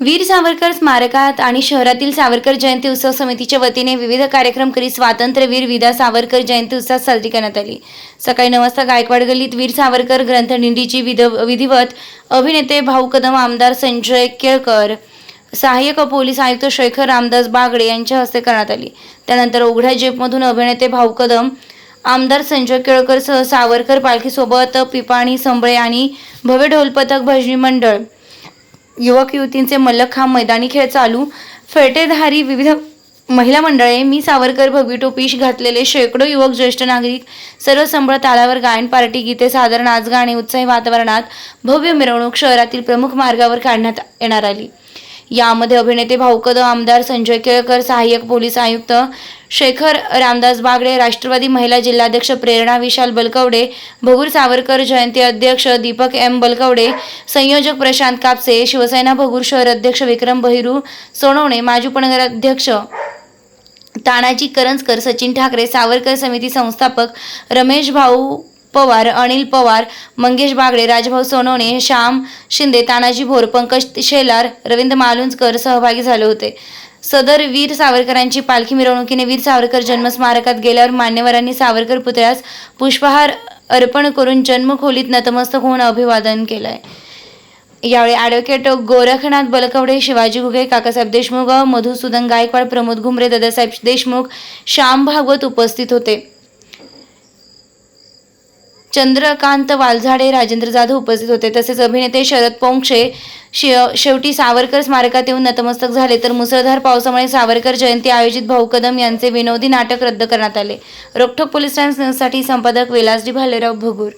वीर सावरकर स्मारकात आणि शहरातील सावरकर जयंती उत्सव समितीच्या वतीने विविध कार्यक्रम करीत स्वातंत्र्यवीर विदा सावरकर जयंती उत्सव साजरी करण्यात आली. सकाळी नऊ वाजता गायकवाड गल्लीत वीर सावरकर ग्रंथदिंडीची विध विधिवत अभिनेते भाऊ कदम आमदार संजय केळकर सहाय्यक पोलीस आयुक्त शेखर रामदास बागडे यांच्या हस्ते करण्यात आली. त्यानंतर उघड्या जेपमधून अभिनेते भाऊ कदम आमदार संजय केळकरसह सावरकर पालखीसोबत पिपाणी संबळे आणि भव्य ढोलपथक भजनी मंडळ युवक युवतींचे हा मैदानी खेळ चालू. फेटेधारी विविध महिला मंडळे मी सावरकर भगवी टोपीश घातलेले शेकडो युवक ज्येष्ठ नागरिक सर्व संबळ तालावर गायन पार्टी गीते सादर नाच गाणे उत्साही वातावरणात भव्य मिरवणूक शहरातील प्रमुख मार्गावर काढण्यात येणार आली. यामध्ये अभिनेते भाऊ कदम आमदार संजय केळकर सहाय्यक पोलीस आयुक्त शेखर रामदास बागडे राष्ट्रवादी महिला जिल्हाध्यक्ष प्रेरणा विशाल बलकवडे भगूर सावरकर जयंती अध्यक्ष दीपक एम बलकवडे संयोजक प्रशांत कापसे शिवसेना भगूर शहर अध्यक्ष विक्रम बहिरू सोनवणे माजी पणगराध्यक्ष अध्यक्ष तानाजी करंजकर सचिन ठाकरे सावरकर समिती संस्थापक रमेश भाऊ पवार अनिल पवार मंगेश बागडे राजभाऊ सोनवणे श्याम शिंदे तानाजी भोर पंकज शेलार रवींद्र मालुंजकर सहभागी झाले होते. सदर वीर सावरकरांची पालखी मिरवणुकीने वीर सावरकर जन्मस्मारकात गेल्यावर मान्यवरांनी सावरकर पुतळ्यास पुष्पहार अर्पण करून जन्मखोलीत नतमस्तक होऊन अभिवादन केलंय. यावेळी ॲडव्होकेट गोरखनाथ बलकवडे शिवाजी घुगे काकासाहेब देशमुख मधुसूदन गायकवाड प्रमोद घुमरे दादासाहेब देशमुख श्याम भागवत उपस्थित होते. चंद्रकांत वालझाडे राजेंद्र जाधव उपस्थित होते. तसेच अभिनेते शरद पोंक्षे शे- शेवटी सावरकर स्मारकात येऊन नतमस्तक झाले. तर मुसळधार पावसामुळे सावरकर जयंती आयोजित भाऊ कदम यांचे विनोदी नाटक रद्द करण्यात आले. रोखोक पोलीस न्यूजसाठी संपादक विलासडी भालेराव भगूर.